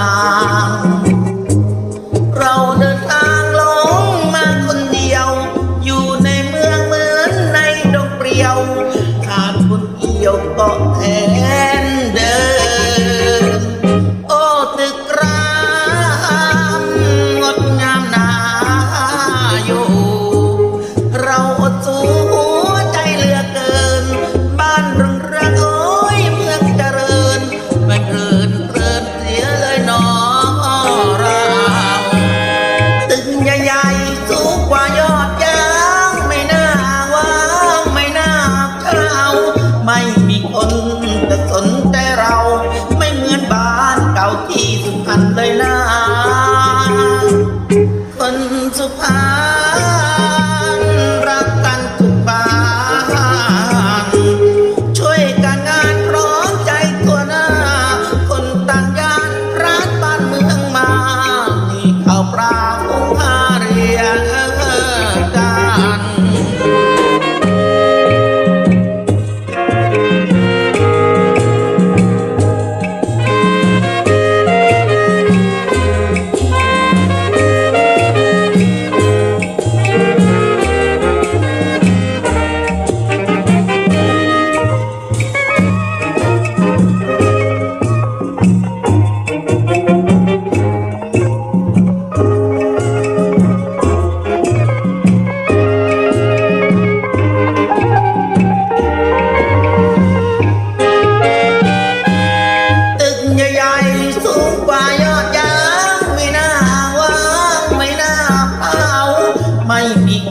ah. กว่ายอดยางไม่น่าวางไม่น่าเจ้าไม่มีคน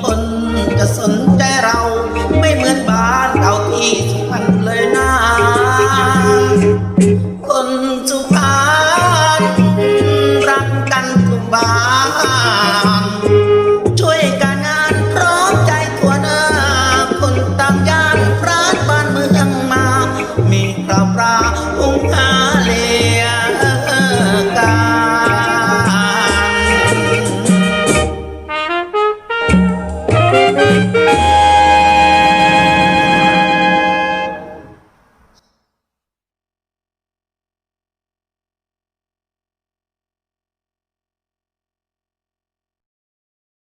คนจะสนใจเราไม่เหมือนบ้านเราที่สุพรรณเลยนะคนสุพรรณรักกันทุกบ้านช่วยกันงานพร้อมใจทั่วหน้าคนตามย่านพระบ้านเมืองมา มีคระวปลาองค์